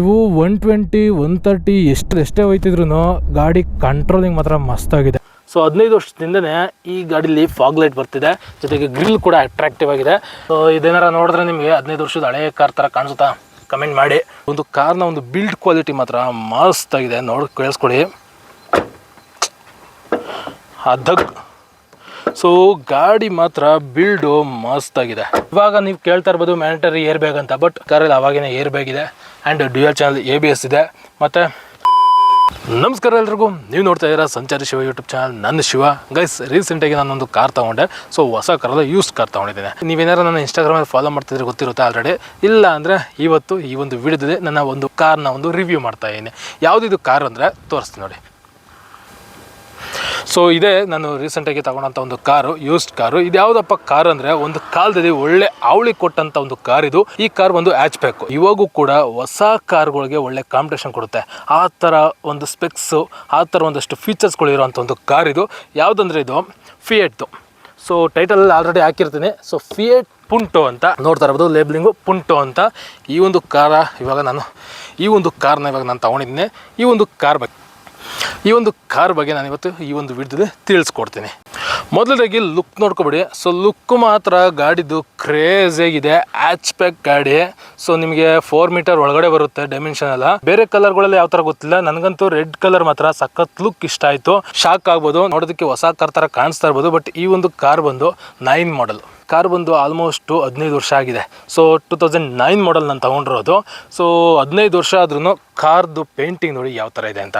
ಇವು one twenty, one thirty ಎಷ್ಟು ಎಷ್ಟೇ ಹೋಯ್ತಿದ್ರು ಗಾಡಿ ಕಂಟ್ರೋಲಿಂಗ್ ಮಾತ್ರ ಮಸ್ತಾಗಿದೆ ಸೊ ಹದಿನೈದು ವರ್ಷದಿಂದನೇ ಈ ಗಾಡೀಲಿ ಫಾಗ್ ಲೈಟ್ ಬರ್ತಿದೆ. ಜೊತೆಗೆ ಗ್ರಿಲ್ ಕೂಡ ಅಟ್ರಾಕ್ಟಿವ್ ಆಗಿದೆ. ಸೊ ಇದೇನಾರ ನೋಡಿದ್ರೆ ನಿಮಗೆ ಹದಿನೈದು ವರ್ಷದ ಹಳೆ ಕಾರ್ ಥರ ಕಾಣಿಸುತ್ತಾ? ಕಮೆಂಟ್ ಮಾಡಿ. ಒಂದು ಕಾರ್ನ ಒಂದು ಬಿಲ್ಡ್ ಕ್ವಾಲಿಟಿ ಮಾತ್ರ ಮಸ್ತಾಗಿದೆ ನೋಡಿ, ಕೇಳಿಸ್ಕೊಳ್ಳಿ. ಅದಕ್ಕೆ ಸೊ ಗಾಡಿ ಮಾತ್ರ ಬಿಲ್ಡು ಮಸ್ತ್ ಆಗಿದೆ. ಇವಾಗ ನೀವು ಕೇಳ್ತಾ ಇರ್ಬೋದು ಮ್ಯಾನಿಟರಿ ಏರ್ ಬ್ಯಾಗ್ ಅಂತ ಬಟ್ ಕಾರಲ್ಲಿ ಅವಾಗೇನೆ ಏರ್ ಬ್ಯಾಗ್ ಇದೆ. And dual channel A B S ಇದೆ. ಮತ್ತು ನಮಸ್ಕಾರ ಎಲ್ರಿಗೂ. ನೀವು ನೋಡ್ತಾ ಇದ್ದೀರಾ ಸಂಚಾರಿ ಶಿವ ಯೂಟ್ಯೂಬ್ ಚಾನಲ್ ನನ್ನ ಶಿವ. ಗೈಸ್ ರೀಸೆಂಟಾಗಿ ನಾನೊಂದು ಕಾರ್ ತೊಗೊಂಡೆ. ಸೊ ಹೊಸ ಕಾರಲ್ಲ ಯೂಸ್ ಕಾರ್ ತೊಗೊಂಡಿದ್ದೇನೆ. ನೀವೇನಾರು ನನ್ನ ಇನ್ಸ್ಟಾಗ್ರಾಮಲ್ಲಿ ಫಾಲೋ ಮಾಡ್ತಿದ್ರೆ ಗೊತ್ತಿರುತ್ತೆ ಆಲ್ರೆಡಿ ಇಲ್ಲ ಅಂದರೆ ಇವತ್ತು ಈ ಒಂದು ವಿಡಿಯೋದಲ್ಲಿ ನನ್ನ ಒಂದು ಕಾರ್ನ ಒಂದು ರಿವ್ಯೂ ಮಾಡ್ತಾ ಇದ್ದೀನಿ. ಯಾವುದಿದು ಕಾರ್ ಅಂದರೆ, ತೋರಿಸ್ತೀನಿ ನೋಡಿ. ಸೊ ಇದೇ ನಾನು ರೀಸೆಂಟಾಗಿ ತಗೊಂಡಂಥ ಒಂದು ಕಾರು ಯೂಸ್ಡ್ ಕಾರು. ಇದು ಯಾವುದಪ್ಪ ಕಾರ್ ಅಂದರೆ ಒಂದು ಕಾಲದಲ್ಲಿ ಒಳ್ಳೆ ಅವಳಿ ಕೊಟ್ಟಂಥ ಒಂದು ಕಾರ್ ಇದು. ಈ ಕಾರ್ ಒಂದು ಆಚ್ ಬೇಕು ಇವಾಗೂ ಕೂಡ ಹೊಸ ಕಾರ್ಗಳಿಗೆ ಒಳ್ಳೆ ಕಾಂಪಿಟೇಷನ್ ಕೊಡುತ್ತೆ. ಆ ಥರ ಒಂದು ಸ್ಪೆಕ್ಸು ಆ ಥರ ಒಂದಷ್ಟು ಫೀಚರ್ಸ್ಗಳು ಇರೋವಂಥ ಒಂದು ಕಾರ್ ಇದು. ಯಾವುದಂದ್ರೆ ಇದು? ಫಿಯೆಟ್ದು ಸೊ ಟೈಟಲ್ ಆಲ್ರೆಡಿ ಹಾಕಿರ್ತೀನಿ. ಸೊ ಫಿಯೆಟ್ ಪುಂಟೋ ಅಂತ ನೋಡ್ತಾ ಇರ್ಬೋದು. ಲೇಬ್ಲಿಂಗು ಪುಂಟೋ ಅಂತ ಈ ಒಂದು ಕಾರ ಇವಾಗ ನಾನು, ಈ ಒಂದು ಕಾರ್ನ ಇವಾಗ ನಾನು ತೊಗೊಂಡಿದ್ದೀನಿ ಈ ಒಂದು ಕಾರ್ ಬಗ್ಗೆ ಈ ಒಂದು ಕಾರ್ ಬಗ್ಗೆ ನಾನು ಇವತ್ತು ಈ ಒಂದು ವಿಡಿಯೋದಲ್ಲಿ ತಿಳಿಸ್ಕೊಡ್ತೀನಿ. ಮೊದಲದಾಗಿ ಲುಕ್ ನೋಡ್ಕೊಬಿಡಿ. ಸೊ ಲುಕ್ ಮಾತ್ರ ಗಾಡಿದು ಕ್ರೇಜಿಯಾಗಿದೆ ಆಚ್ ಪ್ಯಾಕ್ ಗಾಡಿ. ಸೊ ನಿಮಗೆ ಫೋರ್ ಮೀಟರ್ ಒಳಗಡೆ ಬರುತ್ತೆ ಡೈಮೆನ್ಷನ್ ಎಲ್ಲ. ಬೇರೆ ಕಲರ್ಗಳಲ್ಲಿ ಯಾವ ಥರ ಗೊತ್ತಿಲ್ಲ. ನನಗಂತೂ ರೆಡ್ ಕಲರ್ ಮಾತ್ರ ಸಖತ್ ಲುಕ್ ಇಷ್ಟ ಆಯಿತು. ಶಾಕ್ ಆಗ್ಬೋದು. ನೋಡೋದಕ್ಕೆ ಹೊಸ ಕಾರ್ ಥರ ಕಾಣಿಸ್ತಾ ಇರ್ಬೋದು. ಬಟ್ ಈ ಒಂದು ಕಾರ್ ಬಂದು ನೈನ್ ಮಾಡಲ್ ಕಾರ್ ಬಂದು ಆಲ್ಮೋಸ್ಟು ಹದಿನೈದು ವರ್ಷ ಆಗಿದೆ. So two thousand nine model ನಾನು ತೊಗೊಂಡಿರೋದು. ಸೊ ಹದಿನೈದು ವರ್ಷ ಆದ್ರೂ ಕಾರ್ದು ಪೇಂಟಿಂಗ್ ನೋಡಿ ಯಾವ ಥರ ಇದೆ ಅಂತ.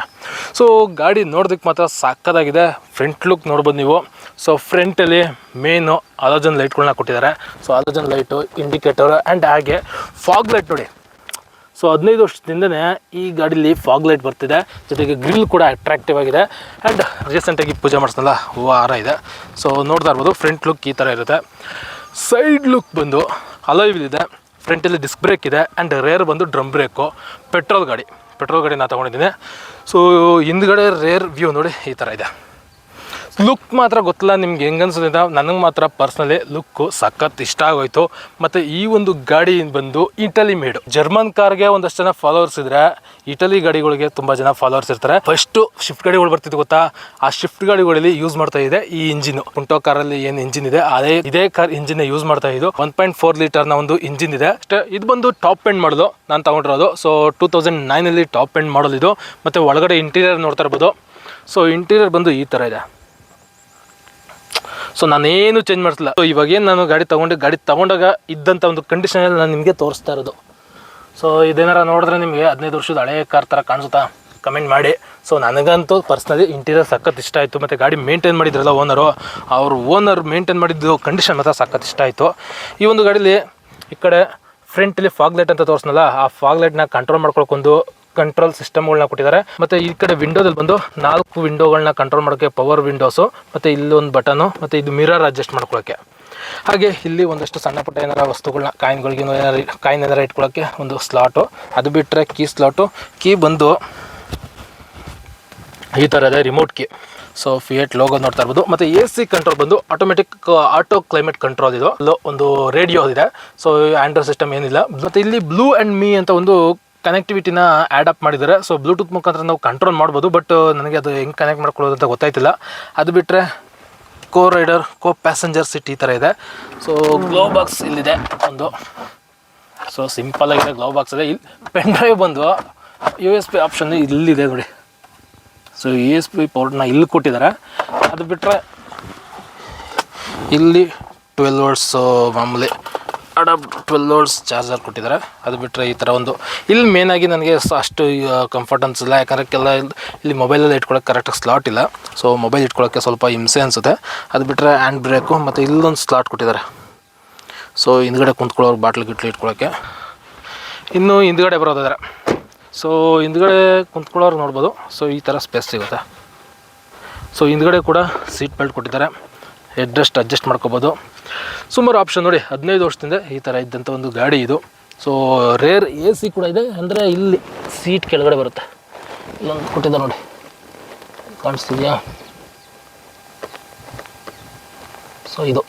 ಸೊ ಗಾಡಿ ನೋಡೋದಕ್ಕೆ ಮಾತ್ರ ಸಕ್ಕದಾಗಿದೆ ಫ್ರಂಟ್ ಲುಕ್ ನೋಡ್ಬೋದು ನೀವು. ಸೊ ಫ್ರಂಟಲ್ಲಿ ಮೇನು ಅಲೋಜನ್ ಲೈಟ್ಗಳನ್ನ ಕೊಟ್ಟಿದ್ದಾರೆ. So halogen light indicator and ಹಾಗೆ ಫಾಗ್ ಲೈಟ್ ನೋಡಿ. ಸೊ ಹದಿನೈದು ವರ್ಷದಿಂದನೇ ಈ ಗಾಡೀಲಿ ಫಾಗ್ ಲೈಟ್ ಬರ್ತಿದೆ. ಜೊತೆಗೆ ಗ್ರಿಲ್ ಕೂಡ ಅಟ್ರಾಕ್ಟಿವ್ ಆಗಿದೆ. ಆ್ಯಂಡ್ ರೀಸೆಂಟಾಗಿ ಪೂಜೆ ಮಾಡಿಸ್ನಲ್ಲ ಹೂವು ಹಾರ ಇದೆ. ಸೊ ನೋಡ್ತಾ ಇರ್ಬೋದು ಫ್ರಂಟ್ ಲುಕ್ ಈ ಥರ ಇರುತ್ತೆ. ಸೈಡ್ ಲುಕ್ ಬಂದು ಅಲೈವ್ ಇದೆ ಫ್ರಂಟಲ್ಲಿ ಡಿಸ್ಕ್ ಬ್ರೇಕ್ ಇದೆ ಆ್ಯಂಡ್ ರೇರ್ ಬಂದು ಡ್ರಮ್ ಬ್ರೇಕು ಪೆಟ್ರೋಲ್ ಗಾಡಿ. ಪೆಟ್ರೋಲ್ ಗಾಡಿ ನಾನು ತೊಗೊಂಡಿದ್ದೀನಿ. ಸೊ ಹಿಂದ್ಗಡೆ ರೇರ್ ವ್ಯೂ ನೋಡಿ ಈ ಥರ ಇದೆ. ಲುಕ್ ಮಾತ್ರ ಗೊತ್ತಿಲ್ಲ, ನಿಮ್ಗೆ ಹೆಂಗೆ ಅನ್ಸೋದ್ರಿಂದ ನನಗೆ ಮಾತ್ರ ಪರ್ಸ್ನಲಿ ಲುಕ್ಕು ಸಖತ್ ಇಷ್ಟ ಆಗೋಯ್ತು. ಮತ್ತು ಈ ಒಂದು ಗಾಡಿ ಬಂದು ಇಟಲಿ ಮೇಡು ಜರ್ಮನ್ ಕಾರ್ಗೆ ಒಂದಷ್ಟು ಜನ ಫಾಲೋವರ್ಸ್ ಇದ್ರೆ ಇಟಲಿ ಗಾಡಿಗಳಿಗೆ ತುಂಬ ಜನ ಫಾಲೋವರ್ಸ್ ಇರ್ತಾರೆ. ಫಸ್ಟು ಶಿಫ್ಟ್ ಗಾಡಿಗಳು ಬರ್ತಿತ್ತು ಗೊತ್ತಾ? ಆ ಶಿಫ್ಟ್ ಗಾಡಿಗಳಲ್ಲಿ ಯೂಸ್ ಮಾಡ್ತಾ ಇದೆ ಈ ಇಂಜಿನ್ ಪುಂಟೋ ಕಾರಲ್ಲಿ ಏನು ಇಂಜಿನ್ ಇದೆ, ಅದೇ, ಇದೇ ಕಾರ್ ಇಂಜಿನ್ ಯೂಸ್ ಮಾಡ್ತಾ ಇದ್ದು. ಒನ್ ಪಾಯಿಂಟ್ ಫೋರ್ ಲೀಟರ್ನ ಒಂದು ಇಂಜಿನ್ ಇದೆ. ಅಷ್ಟೇ, ಇದು ಬಂದು ಟಾಪ್ ಎಂಡ್ ಮಾಡೋದು ನಾನು ತಗೊಂಡಿರೋದು. ಸೊ ಟೂ ತೌಸಂಡ್ ನೈನಲ್ಲಿ ಟಾಪ್ ಎಂಡ್ ಮಾಡಲ್ ಇದು. ಮತ್ತು ಒಳಗಡೆ ಇಂಟೀರಿಯರ್ ನೋಡ್ತಾ ಇರ್ಬೋದು. ಸೊ ಇಂಟೀರಿಯರ್ ಬಂದು ಈ ಥರ ಇದೆ. ಸೊ ನಾನೇನು ಚೇಂಜ್ ಮಾಡ್ತಿಲ್ಲ ಸೊ ಇವಾಗ ಏನು ನಾನು ಗಾಡಿ ತೊಗೊಂಡು, ಗಾಡಿ ತೊಗೊಂಡಾಗ ಇದ್ದಂಥ ಒಂದು ಕಂಡೀಷನಲ್ಲಿ ನಾನು ನಿಮಗೆ ತೋರಿಸ್ತಾ ಇರೋದು. ಸೊ ಇದೇನಾರ ನೋಡಿದ್ರೆ ನಿಮಗೆ ಹದಿನೈದು ವರ್ಷದ ಹಳೆ ಕಾರ್ ಥರ ಕಾಣಿಸುತ್ತಾ? ಕಮೆಂಟ್ ಮಾಡಿ. ಸೊ ನನಗಂತೂ ಪರ್ಸ್ನಲಿ ಇಂಟೀರಿಯರ್ ಸಖತ್ ಇಷ್ಟ ಆಯಿತು. ಮತ್ತು ಗಾಡಿ ಮೇಂಟೈನ್ ಮಾಡಿದ್ರಲ್ಲ ಓನರು ಅವ್ರ ಓನರ್ ಮೇಂಟೈನ್ ಮಾಡಿದ್ದು ಕಂಡೀಷನ್ ಮಾತ್ರ ಸಖತ್ ಇಷ್ಟ ಆಯಿತು. ಈ ಒಂದು ಗಾಡೀಲಿ ಈ ಕಡೆ ಫ್ರಂಟಲ್ಲಿ ಫಾಗ್ ಲೈಟ್ ಅಂತ ತೋರಿಸ್ನಲ್ಲ, ಆ ಫಾಗ್ ಲೈಟ್ನ ಕಂಟ್ರೋಲ್ ಮಾಡ್ಕೊಳಕ್ಕೊಂದು ಕಂಟ್ರೋಲ್ ಸಿಸ್ಟಮ್ಗಳನ್ನ ಕೊಟ್ಟಿದ್ದಾರೆ. ಮತ್ತೆ ಈ ಕಡೆ ವಿಂಡೋದಲ್ಲಿ ಬಂದು ನಾಲ್ಕು ವಿಂಡೋಗಳನ್ನ ಕಂಟ್ರೋಲ್ ಮಾಡೋಕ್ಕೆ ಪವರ್ ವಿಂಡೋಸು ಮತ್ತು ಇಲ್ಲೊಂದು ಬಟನು ಮತ್ತು ಇದು ಮಿರರ್ ಅಡ್ಜಸ್ಟ್ ಮಾಡ್ಕೊಳ್ಳೋಕ್ಕೆ ಹಾಗೆ ಇಲ್ಲಿ ಒಂದಷ್ಟು ಸಣ್ಣ ಪುಟ್ಟ ಏನಾರ ವಸ್ತುಗಳನ್ನ ಕಾಯಿನ್ಗಳಿಗೆ ಏನಾರು ಕಾಯಿನ್ ಏನಾರ ಇಟ್ಕೊಳ್ಳೋಕ್ಕೆ ಒಂದು ಸ್ಲಾಟು ಅದು ಬಿಟ್ಟರೆ ಕೀ ಸ್ಲಾಟು ಕೀ ಬಂದು ಈ ಥರ ಇದೆ remote key so Fiat logo ನೋಡ್ತಾ ಇರ್ಬೋದು. ಮತ್ತು ಎ ಸಿ ಕಂಟ್ರೋಲ್ ಬಂದು ಆಟೋಮೆಟಿಕ್ ಆಟೋ ಕ್ಲೈಮೇಟ್ ಕಂಟ್ರೋಲ್ ಇದು. ಒಂದು ರೇಡಿಯೋ ಇದೆ. ಸೊ ಆಂಡ್ರಾಯ್ಡ್ ಸಿಸ್ಟಮ್ ಏನಿಲ್ಲ. ಮತ್ತು ಇಲ್ಲಿ ಬ್ಲೂ ಆ್ಯಂಡ್ ಮೀ ಅಂತ ಒಂದು ಕನೆಕ್ಟಿವಿಟಿನ ಆ್ಯಡ್ ಅಪ್ ಮಾಡಿದ್ದಾರೆ. ಸೊ ಬ್ಲೂಟೂತ್ ಮುಖಾಂತರ ನಾವು ಕಂಟ್ರೋಲ್ ಮಾಡ್ಬೋದು ಬಟ್ ನನಗೆ ಅದು ಹೆಂಗೆ ಕನೆಕ್ಟ್ ಮಾಡ್ಕೊಳ್ಳೋದು ಅಂತ ಗೊತ್ತಾಯ್ತಿಲ್ಲ. ಅದು ಬಿಟ್ಟರೆ co rider co passenger seat ಈ ಥರ ಇದೆ. ಸೊ ಗ್ಲೋ ಬಾಕ್ಸ್ ಇಲ್ಲಿದೆ ಒಂದು. ಸೊ ಸಿಂಪಲ್ ಆಗಿದೆ ಗ್ಲೋ ಬಾಕ್ಸ್ ಇದೆ. ಇಲ್ಲಿ ಪೆನ್ ಡ್ರೈವ್ ಬಂದು ಯು ಎಸ್ ಪಿ ಆಪ್ಷನ್ ಇಲ್ಲಿದೆ ನೋಡಿ. ಸೊ ಯು ಎಸ್ ಪಿ ಪೋರ್ಟ್ನ ಇಲ್ಲಿ ಕೊಟ್ಟಿದ್ದಾರೆ. ಅದು ಬಿಟ್ಟರೆ ಇಲ್ಲಿ ಟ್ವೆಲ್ ವರ್ಡ್ಸು ಮಾಮೂಲಿ. ಅಡಾಪ್ ಟ್ವೆಲ್ ವರ್ಡ್ಸ್ ಚಾರ್ಜರ್ ಕೊಟ್ಟಿದ್ದಾರೆ. ಅದು ಬಿಟ್ಟರೆ ಈ ಥರ ಒಂದು ಇಲ್ಲಿ ಮೇನಾಗಿ ನನಗೆ ಅಷ್ಟು ಕಂಫರ್ಟ್ ಅನಿಸಿಲ್ಲ. ಯಾಕಂದರೆ ಕೆಲ ಇಲ್ಲಿ ಮೊಬೈಲಲ್ಲಿ ಇಟ್ಕೊಳ್ಳೋಕೆ ಕರೆಕ್ಟಾಗಿ ಸ್ಲಾಟ್ ಇಲ್ಲ. ಸೊ ಮೊಬೈಲ್ ಇಟ್ಕೊಳ್ಳೋಕ್ಕೆ ಸ್ವಲ್ಪ ಹಿಂಸೆ ಅನಿಸುತ್ತೆ. ಅದು ಬಿಟ್ಟರೆ ಹ್ಯಾಂಡ್ ಬ್ರೇಕು ಮತ್ತು ಇಲ್ಲೊಂದು ಸ್ಲಾಟ್ ಕೊಟ್ಟಿದ್ದಾರೆ. ಸೊ ಹಿಂದ್ಗಡೆ ಕುಂತ್ಕೊಳ್ಳೋರು ಬಾಟ್ಲು ಗಿಟ್ಲು ಇಟ್ಕೊಳ್ಳೋಕ್ಕೆ ಇನ್ನು ಹಿಂದ್ಗಡೆ ಬರೋದಾದ್ರೆ. ಸೊ ಹಿಂದ್ಗಡೆ ಕುಂತ್ಕೊಳ್ಳೋರು ನೋಡ್ಬೋದು. ಸೊ ಈ ಥರ ಸ್ಪೇಸ್ ಸಿಗುತ್ತೆ. ಸೊ ಹಿಂದ್ಗಡೆ ಕೂಡ ಸೀಟ್ ಬೆಲ್ಟ್ ಕೊಟ್ಟಿದ್ದಾರೆ. ಎಡ್ರೆಸ್ಟ್ ಅಡ್ಜಸ್ಟ್ ಮಾಡ್ಕೋಬೋದು. ಸುಮಾರು ಆಪ್ಷನ್ ನೋಡಿ, ಹದಿನೈದು ವರ್ಷದಿಂದ ಈ ಥರ ಇದ್ದಂಥ ಒಂದು ಗಾಡಿ ಇದು. ಸೊ ರೇರ್ ಎ ಸಿ ಕೂಡ ಇದೆ, ಅಂದರೆ ಇಲ್ಲಿ ಸೀಟ್ ಕೆಳಗಡೆ ಬರುತ್ತೆ. ಇಲ್ಲೊಂದು ಕೊಟ್ಟಿದ್ದ ನೋಡಿ. ಕಾಣಿಸ್ತಿದೆಯಾ? ಸೊ ಇದು.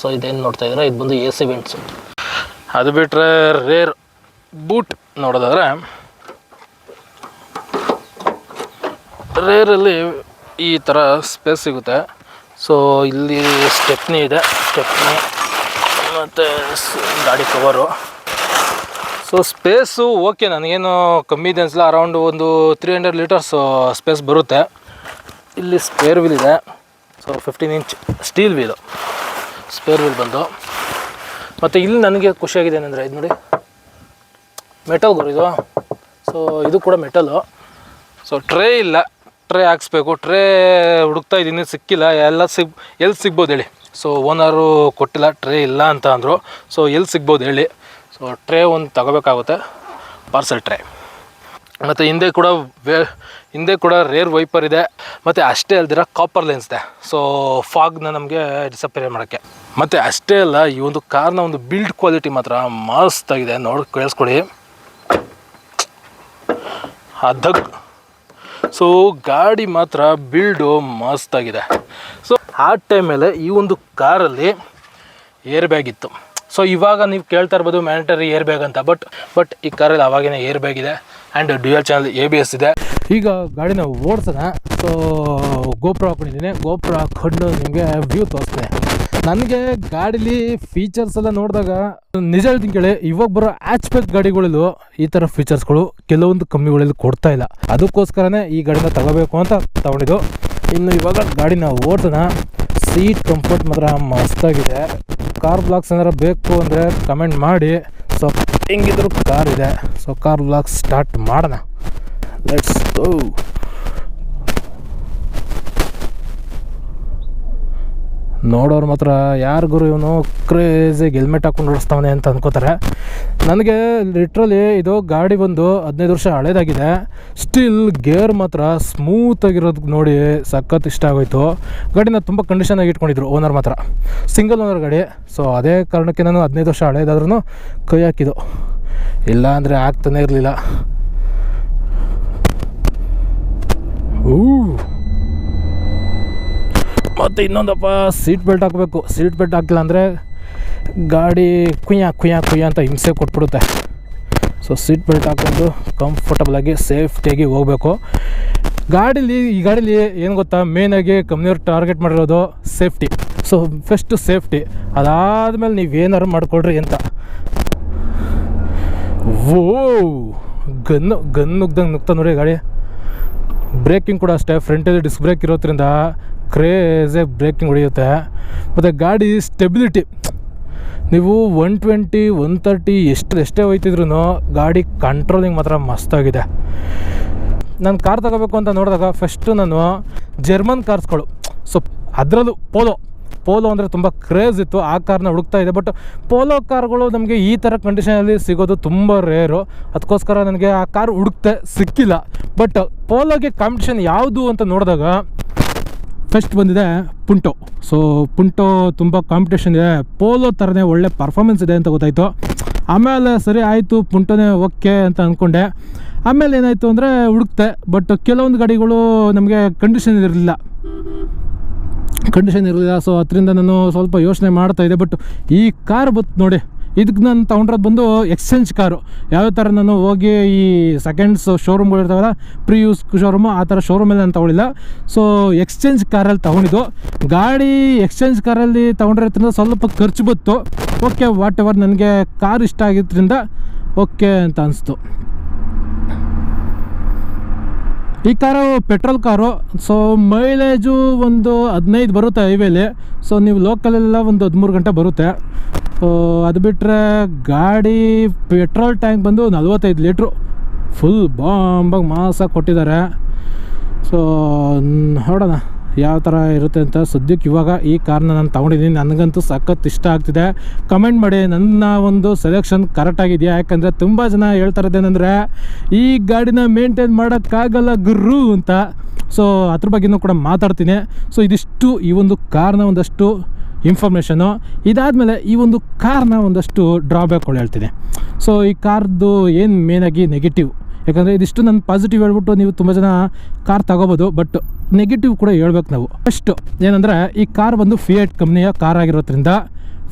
ಸೊ ಇದೇನು ನೋಡ್ತಾ ಇದ್ದೀರಾ? ಇದು ಬಂದು ಎ ಸಿ ವೆಂಟ್ಸು ಅದು ಬಿಟ್ಟರೆ ರೇರ್ ಬೂಟ್ ನೋಡೋದಾದರೆ ರೇರಲ್ಲಿ ಈ ಥರ ಸ್ಪೇಸ್ ಸಿಗುತ್ತೆ. ಸೊ ಇಲ್ಲಿ ಸ್ಟೆಪ್ನಿ ಇದೆ. ಸ್ಟೆಪ್ನಿ ಮತ್ತು ಗಾಡಿ ಕವರು ಸೊ ಸ್ಪೇಸು ಓಕೆ ನನಗೇನು ಕಮ್ಮಿ ಇದೆ ಅನಿಸಲ್ಲ ಅರೌಂಡ್ ಒಂದು ತ್ರೀ ಹಂಡ್ರೆಡ್ ಲೀಟರ್ಸ್ ಸ್ಪೇಸ್ ಬರುತ್ತೆ. ಇಲ್ಲಿ ಸ್ಪೇರ್ ವೀಲ್ ಇದೆ. So fifteen inch steel wheel spare wheel ಬಂದು. ಮತ್ತು ಇಲ್ಲಿ ನನಗೆ ಖುಷಿಯಾಗಿದೆ ಏನಂದರೆ, ಇದು ನೋಡಿ. ಮೆಟಲ್ ಗುರು ಇದು. ಸೊ ಇದು ಕೂಡ ಮೆಟಲು ಸೊ ಟ್ರೇ ಇಲ್ಲ. ಟ್ರೇ ಹಾಕ್ಸ್ಬೇಕು. ಟ್ರೇ ಹುಡುಕ್ತಾ ಇದ್ದೀನಿ, ಸಿಕ್ಕಿಲ್ಲ. ಎಲ್ಲ ಸಿಗ್, ಎಲ್ಲಿ ಸಿಗ್ಬೋದು ಹೇಳಿ? ಸೊ ಓನರು ಕೊಟ್ಟಿಲ್ಲ, ಟ್ರೇ ಇಲ್ಲ ಅಂತ ಅಂದರು. ಸೊ ಎಲ್ಲಿ ಸಿಗ್ಬೋದು ಹೇಳಿ? ಸೊ ಟ್ರೇ ಒಂದು ತಗೋಬೇಕಾಗುತ್ತೆ ಪಾರ್ಸಲ್ ಟ್ರೇ. ಮತ್ತು ಹಿಂದೆ ಕೂಡ ವೇ, ಹಿಂದೆ ಕೂಡ ರೇರ್ ವೈಪರ್ ಇದೆ. ಮತ್ತು ಅಷ್ಟೇ ಅಲ್ದಿರ ಕಾಪರ್ ಲೆನ್ಸ್ ಇದೆ. ಸೊ ಫಾಗ್ನ ನಮಗೆ ಡಿಸಪೇರ್ ಮಾಡೋಕ್ಕೆ. ಮತ್ತು ಅಷ್ಟೇ ಅಲ್ಲ, ಈ ಒಂದು ಕಾರ್ನ ಒಂದು ಬಿಲ್ಡ್ ಕ್ವಾಲಿಟಿ ಮಾತ್ರ ಮಸ್ತಾಗಿದೆ. ನೋಡಿ ಕೇಳಿಸ್ಕೊಳ್ಳಿ ಅದಗ್ ಸೊ ಗಾಡಿ ಮಾತ್ರ ಬಿಲ್ಡು ಮಸ್ತಾಗಿದೆ ಸೊ ಆ ಟೈಮಲ್ಲಿ ಈ ಒಂದು ಕಾರಲ್ಲಿ ಏರ್ ಬ್ಯಾಗ್ ಇತ್ತು. ಸೊ ಇವಾಗ ನೀವು ಕೇಳ್ತಾ ಇರ್ಬೋದು ಮ್ಯಾನಿಟರಿ ಏರ್ ಬ್ಯಾಗ್ ಅಂತ. ಬಟ್ ಬಟ್ ಈ ಕಾರಲ್ಲಿ ಅವಾಗಿನ ಏರ್ ಬ್ಯಾಗ್ ಇದೆ and dual channel A B S ಇದೆ. ಈಗ ಗಾಡಿನ ಓಡಿಸೋಣ. ಸೊ ಗೋಪುರ ಹಾಕೊಂಡಿದ್ದೀನಿ. ಗೋಪುರ ಹಾಕ್ಕೊಂಡು ನಿಮಗೆ ವ್ಯೂ ತೋರಿಸ್ತೀನಿ. ನನಗೆ ಗಾಡಿಲಿ ಫೀಚರ್ಸ್ ಎಲ್ಲ ನೋಡಿದಾಗ ನಿಜ ಹೇಳ್ತೀನಿ ಕೇಳಿ, ಇವಾಗ ಬರೋ ಆಚ್ಪೆಕ್ ಗಾಡಿಗಳಲ್ಲೂ ಈ ಥರ ಫೀಚರ್ಸ್ಗಳು ಕೆಲವೊಂದು ಕಂಪ್ನಿಗಳಲ್ಲಿ ಕೊಡ್ತಾ ಇಲ್ಲ. ಅದಕ್ಕೋಸ್ಕರನೇ ಈ ಗಾಡಿನ ತಗೋಬೇಕು ಅಂತ ತಗೊಂಡಿದ್ದು. ಇನ್ನು ಇವಾಗ ಗಾಡಿನ ಓಡ್ಸೋಣ. ಸೀಟ್ ಕಂಫರ್ಟ್ ಮಾತ್ರ ಮಸ್ತಾಗಿದೆ ಕಾರ್ ಬ್ಲಾಕ್ಸ್ ಏನಾರ ಬೇಕು ಅಂದರೆ ಕಮೆಂಟ್ ಮಾಡಿ. ಸೊ ಹೆಂಗಿದ್ರು ಕಾರ್ ಇದೆ. ಸೊ ಕಾರ್ ಬ್ಲಾಕ್ಸ್ ಸ್ಟಾರ್ಟ್ ಮಾಡೋಣ. ಲೆಟ್ಸ್ ನೋಡೋರು ಮಾತ್ರ ಯಾರು ಗುರು ಇವನು ಕ್ರೇಜಿಗೆ ಹೆಲ್ಮೆಟ್ ಹಾಕೊಂಡು ಓಡಿಸ್ತಾವನೆ ಅಂತ ಅಂದ್ಕೋತಾರೆ ನನಗೆ ಲಿಟ್ರಲಿ ಇದು ಗಾಡಿ ಬಂದು ಹದಿನೈದು ವರ್ಷ ಹಳೇದಾಗಿದೆ. ಸ್ಟಿಲ್ ಗೇರ್ ಮಾತ್ರ ಸ್ಮೂತಾಗಿರೋದು ನೋಡಿ ಸಖತ್ ಇಷ್ಟ ಆಗೋಯ್ತು. ಗಾಡಿನ ತುಂಬ ಕಂಡೀಷನಾಗಿ ಇಟ್ಕೊಂಡಿದ್ರು ಓನರ್ ಮಾತ್ರ. ಸಿಂಗಲ್ ಓನರ್ ಗಾಡಿ. ಸೊ ಅದೇ ಕಾರಣಕ್ಕೆ ನಾನು ಹದಿನೈದು ವರ್ಷ ಹಳೇದಾದ್ರೂ ಕೈ ಹಾಕಿದ್ದು. ಇಲ್ಲ ಅಂದರೆ ಆಗ್ತಾನೆ ಇರಲಿಲ್ಲ. ಊ. ಮತ್ತು ಇನ್ನೊಂದಪ್ಪ ಸೀಟ್ ಬೆಲ್ಟ್ ಹಾಕಬೇಕು. ಸೀಟ್ ಬೆಲ್ಟ್ ಹಾಕಿಲ್ಲ ಅಂದರೆ ಗಾಡಿ ಕುಯ್ಯ ಕುಯ್ಯ ಕುಯ್ಯ ಅಂತ ಹಿಂಸೆ ಕೊಟ್ಬಿಡುತ್ತೆ. ಸೊ ಸೀಟ್ ಬೆಲ್ಟ್ ಹಾಕ್ಕೊಂಡು ಕಂಫರ್ಟಬಲಾಗಿ ಸೇಫ್ಟಿಯಾಗಿ ಹೋಗಬೇಕು. ಗಾಡೀಲಿ, ಈ ಗಾಡೀಲಿ ಏನು ಗೊತ್ತಾ? ಮೇನಾಗಿ ಕಂಪ್ನಿಯವ್ರು ಟಾರ್ಗೆಟ್ ಮಾಡಿರೋದು ಸೇಫ್ಟಿ ಸೊ ಫಸ್ಟು ಸೇಫ್ಟಿ ಅದಾದಮೇಲೆ ನೀವು ಏನಾರು ಮಾಡಿಕೊಡ್ರಿ ಅಂತ. ಓ ಗನ್ನು ಗನ್ ನುಗ್ದಂಗೆ ನುಗ್ತಾ ನೋಡಿ ಗಾಡಿ. ಬ್ರೇಕಿಂಗ್ ಕೂಡ ಅಷ್ಟೇ. ಫ್ರಂಟಲ್ಲಿ ಡಿಸ್ಕ್ ಬ್ರೇಕ್ ಇರೋದ್ರಿಂದ ಕ್ರೇಜೇ ಬ್ರೇಕಿಂಗ್ ಹೊಡೆಯುತ್ತೆ. ಮತ್ತು ಗಾಡಿ ಸ್ಟೆಬಿಲಿಟಿ ನೀವು ಒನ್ ಟ್ವೆಂಟಿ ಒನ್ ತರ್ಟಿ ಎಷ್ಟು ಎಷ್ಟೇ ಹೋಯ್ತಿದ್ರು ಗಾಡಿ ಕಂಟ್ರೋಲಿಂಗ್ ಮಾತ್ರ ಮಸ್ತಾಗಿದೆ ನಾನು ಕಾರ್ ತಗೋಬೇಕು ಅಂತ ನೋಡಿದಾಗ ಫಸ್ಟು ನಾನು ಜರ್ಮನ್ ಕಾರ್ಸ್ಗಳು ಸೊ ಅದರಲ್ಲೂ ಪೋಲೋ ಪೋಲೋ ಅಂದರೆ ತುಂಬ ಕ್ರೇಜ್ ಇತ್ತು, ಆ ಕಾರ್ನ ಹುಡುಕ್ತಾ ಇದೆ ಬಟ್ ಪೋಲೋ ಕಾರ್ಗಳು ನಮಗೆ ಈ ಥರ ಕಂಡೀಷನಲ್ಲಿ ಸಿಗೋದು ತುಂಬ ರೇರು ಅದಕ್ಕೋಸ್ಕರ ನನಗೆ ಆ ಕಾರ್ ಹುಡುಕ್ತೆ ಸಿಕ್ಕಿಲ್ಲ. ಬಟ್ ಪೋಲೋಗೆ ಕಾಂಪಿಟೇಷನ್ ಯಾವುದು ಅಂತ ನೋಡಿದಾಗ ಫಸ್ಟ್ ಬಂದಿದೆ ಪುಂಟೋ. ಸೊ ಪುಂಟೋ ತುಂಬ ಕಾಂಪಿಟೇಷನ್ ಇದೆ. ಪೋಲೋ ಥರನೇ ಒಳ್ಳೆ ಪರ್ಫಾರ್ಮೆನ್ಸ್ ಇದೆ ಅಂತ ಗೊತ್ತಾಯಿತು. ಆಮೇಲೆ ಸರಿ ಆಯಿತು, ಪುಂಟೋನೇ ಓಕೆ ಅಂತ ಅಂದ್ಕೊಂಡೆ ಆಮೇಲೆ ಏನಾಯಿತು ಅಂದರೆ ಹುಡುಕ್ತೆ ಬಟ್ ಕೆಲವೊಂದು ಗಾಡಿಗಳು ನಮಗೆ ಕಂಡೀಷನ್ ಇರಲಿಲ್ಲ. ಕಂಡೀಷನ್ ಇರಲಿಲ್ಲ ಸೊ ಅದರಿಂದ ನಾನು ಸ್ವಲ್ಪ ಯೋಚನೆ ಮಾಡ್ತಾ ಇದ್ದೆ. ಬಟ್ ಈ ಕಾರ್ ಬತ್ ನೋಡಿ ಇದಕ್ಕೆ ನಾನು ತೊಗೊಂಡ್ರದ್ದು ಬಂದು ಎಕ್ಸ್ಚೇಂಜ್ ಕಾರು ಯಾವ ಥರ ನಾನು ಹೋಗಿ ಈ ಸೆಕೆಂಡ್ಸ್ ಶೋರೂಮ್ಗಳು ಇರ್ತಾವಲ್ಲ ಪ್ರೀ ಯೂಸ್ ಶೋರೂಮು ಆ ಥರ ಶೋರೂಮಲ್ಲಿ ನಾನು ತೊಗೊಳಿಲ್ಲ ಸೊ ಎಕ್ಸ್ಚೇಂಜ್ ಕಾರಲ್ಲಿ ತೊಗೊಂಡಿದ್ದು. ಗಾಡಿ ಎಕ್ಸ್ಚೇಂಜ್ ಕಾರಲ್ಲಿ ತೊಗೊಂಡಿರೋದ್ರಿಂದ ಸ್ವಲ್ಪ ಖರ್ಚು ಬಂತು. ಓಕೆ ವಾಟ್ ಎವರ್ ನನಗೆ ಕಾರ್ ಇಷ್ಟ ಆಗಿದ್ದರಿಂದ ಓಕೆ ಅಂತ ಅನಿಸ್ತು. ಈ car petrol car so mileage ಒಂದು ಹದಿನೈದು ಬರುತ್ತೆ ಹೈವೇಲಿ ಸೊ ನೀವು ಲೋಕಲೆಲ್ಲ ಒಂದು ಹದಿಮೂರು ಗಂಟೆ ಬರುತ್ತೆ. ಅದು ಬಿಟ್ಟರೆ ಗಾಡಿ ಪೆಟ್ರೋಲ್ ಟ್ಯಾಂಕ್ ಬಂದು ನಲ್ವತ್ತೈದು ಲೀಟ್ರು. ಫುಲ್ ಬಾಂಬಾಗಿ ಮಾಸಾಗಿ ಕೊಟ್ಟಿದ್ದಾರೆ. ಸೊ ನೋಡೋಣ ಯಾವ ಥರ ಇರುತ್ತೆ ಅಂತ ಸದ್ಯಕ್ಕೆ ಇವಾಗ ಈ ಕಾರ್ನ ನಾನು ತೊಗೊಂಡಿದ್ದೀನಿ. ನನಗಂತೂ ಸಖತ್ ಇಷ್ಟ ಆಗ್ತಿದೆ. ಕಮೆಂಟ್ ಮಾಡಿ. ನನ್ನ ಒಂದು ಸೆಲೆಕ್ಷನ್ ಕರೆಕ್ಟಾಗಿದೆಯಾ ಯಾಕಂದರೆ ತುಂಬ ಜನ ಹೇಳ್ತಾ ಇದ್ದೇನೆಂದರೆ ಈ ಗಾಡಿನ ಮೇಂಟೈನ್ ಮಾಡೋಕ್ಕಾಗಲ್ಲ ಗುರು ಅಂತ. ಸೊ ಅದ್ರ ಬಗ್ಗೆನೂ ಕೂಡ ಮಾತಾಡ್ತೀನಿ. ಸೊ ಇದಿಷ್ಟು ಈ ಒಂದು ಕಾರನ್ನ ಒಂದಷ್ಟು ಇನ್ಫಾರ್ಮೇಷನು ಇದಾದಮೇಲೆ ಈ ಒಂದು ಕಾರ್ನ ಒಂದಷ್ಟು ಡ್ರಾಬ್ಯಾಕ್ಗಳು ಹೇಳ್ತೀನಿ. ಸೊ ಈ ಕಾರ್ದು ಏನು ಮೇನಾಗಿ ನೆಗೆಟಿವ್ ಯಾಕಂದರೆ ಇದಿಷ್ಟು ನಾನು ಪಾಸಿಟಿವ್ ಹೇಳ್ಬಿಟ್ಟು ನೀವು ತುಂಬ ಜನ ಕಾರ್ ತಗೋಬೋದು ಬಟ್ ನೆಗೆಟಿವ್ ಕೂಡ ಹೇಳ್ಬೇಕು ನಾವು. ಫಸ್ಟು ಏನಂದರೆ, ಈ ಕಾರ್ ಬಂದು ಫಿಯೇಟ್ ಕಂಪ್ನಿಯ ಕಾರ್ ಆಗಿರೋದ್ರಿಂದ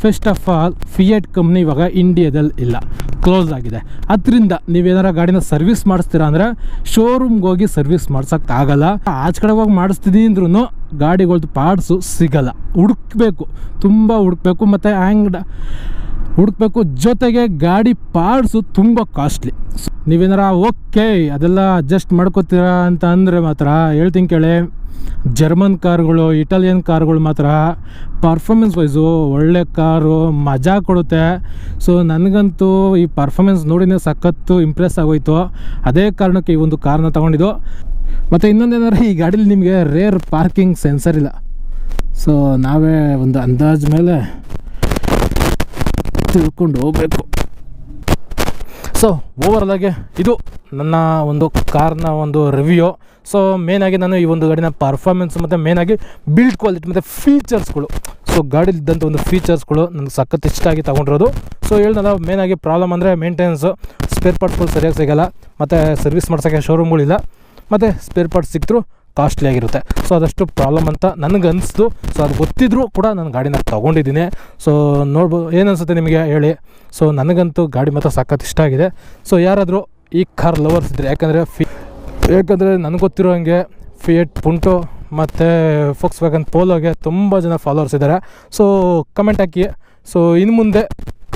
first of all Fiat company ಇವಾಗ ಇಂಡಿಯಾದಲ್ಲಿ ಇಲ್ಲ. ಕ್ಲೋಸ್ ಆಗಿದೆ. ಅದರಿಂದ ನೀವೇನಾರ ಗಾಡಿನ ಸರ್ವಿಸ್ ಮಾಡಿಸ್ತೀರಾ ಅಂದರೆ ಶೋರೂಮ್ಗೆ ಹೋಗಿ ಸರ್ವಿಸ್ ಮಾಡ್ಸೋಕ್ಕಾಗಲ್ಲ. ಆಚೆ ಕಡೆ ಹೋಗಿ ಮಾಡಿಸ್ತೀನಿ ಅಂದ್ರೂ ಗಾಡಿಗಳ್ದು ಪಾರ್ಟ್ಸು ಸಿಗಲ್ಲ. ಹುಡುಕ್ಬೇಕು. ತುಂಬ ಹುಡುಕ್ಬೇಕು. ಮತ್ತು ಹ್ಯಾಂಗ್ ಹುಡುಕ್ಬೇಕು ಜೊತೆಗೆ ಗಾಡಿ ಪಾರ್ಟ್ಸು ತುಂಬ ಕಾಸ್ಟ್ಲಿ ನೀವೇನಾರ, ಓಕೆ, ಅದೆಲ್ಲ ಅಡ್ಜಸ್ಟ್ ಮಾಡ್ಕೋತೀರಾ? ಅಂತ ಅಂದರೆ ಮಾತ್ರ ಹೇಳ್ತೀನಿ ಕೇಳಿ. ಜರ್ಮನ್ ಕಾರ್ಗಳು ಇಟಾಲಿಯನ್ ಕಾರ್ಗಳು ಮಾತ್ರ ಪರ್ಫಾಮೆನ್ಸ್ ವೈಸು ಒಳ್ಳೆ ಕಾರು, ಮಜಾ ಕೊಡುತ್ತೆ. ಸೊ ನನಗಂತೂ ಈ ಪರ್ಫಾಮೆನ್ಸ್ ನೋಡಿನೇ ಸಖತ್ತು ಇಂಪ್ರೆಸ್ ಆಗೋಯ್ತು. ಅದೇ ಕಾರಣಕ್ಕೆ ಈ ಒಂದು ಕಾರನ್ನ ತೊಗೊಂಡಿದ್ದು. ಮತ್ತು ಇನ್ನೊಂದೇನಾದ್ರೆ, ಈ ಗಾಡೀಲಿ ನಿಮಗೆ ರೇರ್ ಪಾರ್ಕಿಂಗ್ ಸೆನ್ಸರ್ ಇಲ್ಲ. ಸೊ ನಾವೇ ಒಂದು ಅಂದಾಜು ಮೇಲೆ ತಿಳ್ಕೊಂಡು ಹೋಗಬೇಕು. ಸೊ ಓವರಾಲ್ ಆಗಿ ಇದು ನನ್ನ ಒಂದು ಕಾರ್ನ ಒಂದು ರಿವ್ಯೂ ಸೊ ಮೇನಾಗಿ ನಾನು ಈ ಒಂದು ಗಾಡಿನ ಪರ್ಫಾರ್ಮೆನ್ಸ್ ಮತ್ತು ಮೇನಾಗಿ ಬಿಲ್ಡ್ ಕ್ವಾಲಿಟಿ ಮತ್ತು ಫೀಚರ್ಸ್ಗಳು ಸೊ ಗಾಡಿಲಿದ್ದಂಥ ಒಂದು ಫೀಚರ್ಸ್ಗಳು ನನಗೆ ಸಖತ್ ಇಷ್ಟ ಆಗಿ ತೊಗೊಂಡಿರೋದು. ಸೊ ಹೇಳ್ದಲ್ಲ ಮೇನಾಗಿ ಪ್ರಾಬ್ಲಮ್ ಅಂದರೆ ಮೇಂಟೆನೆನ್ಸು ಸ್ಪೇರ್ ಪಾರ್ಟ್ಸ್ಗಳು ಸರಿಯಾಗಿ ಸಿಗೋಲ್ಲ. ಮತ್ತು ಸರ್ವಿಸ್ ಮಾಡ್ಸೋಕ್ಕೆ ಶೋರೂಮ್ಗಳಿಲ್ಲ ಮತ್ತು ಸ್ಪೇರ್ ಪಾರ್ಟ್ಸ್ ಸಿಕ್ಕರೂ ಕಾಸ್ಟ್ಲಿ ಆಗಿರುತ್ತೆ. ಸೊ ಅದಷ್ಟು ಪ್ರಾಬ್ಲಮ್ ಅಂತ ನನಗೆ ಅನಿಸ್ತು ಸೊ ಅದು ಗೊತ್ತಿದ್ರೂ ಕೂಡ ನಾನು ಗಾಡಿನ ತೊಗೊಂಡಿದ್ದೀನಿ. ಸೊ ನೋಡ್ಬೋದು ಏನು ನಿಮಗೆ ಹೇಳಿ? ಸೊ ನನಗಂತೂ ಗಾಡಿ ಮಾತ್ರ ಸಖತ್ ಇಷ್ಟ ಆಗಿದೆ. ಸೊ ಯಾರಾದರೂ ಈ ಕಾರ್ ಲವರ್ಸ್ ಇದ್ದರೆ ಯಾಕಂದರೆ ಫಿ, ಯಾಕಂದರೆ ನನಗೆ ಗೊತ್ತಿರೋ ಹಂಗೆ ಫಿಯೆಟ್ ಪುಂಟೋ ಮತ್ತು ಫೋಕ್ಸ್ ವ್ಯಾಗನ್ ಪೋಲೋಗೆ ತುಂಬ ಜನ ಫಾಲೋವರ್ಸ್ ಇದ್ದಾರೆ ಸೊ ಕಮೆಂಟ್ ಹಾಕಿ. ಸೊ ಇನ್ನು ಮುಂದೆ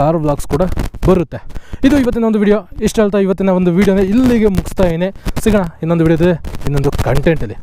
ಕಾರ್ ವ್ಲಾಗ್ಸ್ ಕೂಡ ಬರುತ್ತೆ. ಇದು ಇವತ್ತಿನ ಒಂದು ವಿಡಿಯೋ ಇಷ್ಟು ಹೇಳ್ತಾ ಇವತ್ತಿನ ಒಂದು ವಿಡಿಯೋನ ಇಲ್ಲಿಗೆ ಮುಗಿಸ್ತಾ ಇದ್ದೀನಿ. ಸಿಗೋಣ ಇನ್ನೊಂದು ವಿಡಿಯೋದಲ್ಲಿ ಇನ್ನೊಂದು ಕಂಟೆಂಟಲ್ಲಿ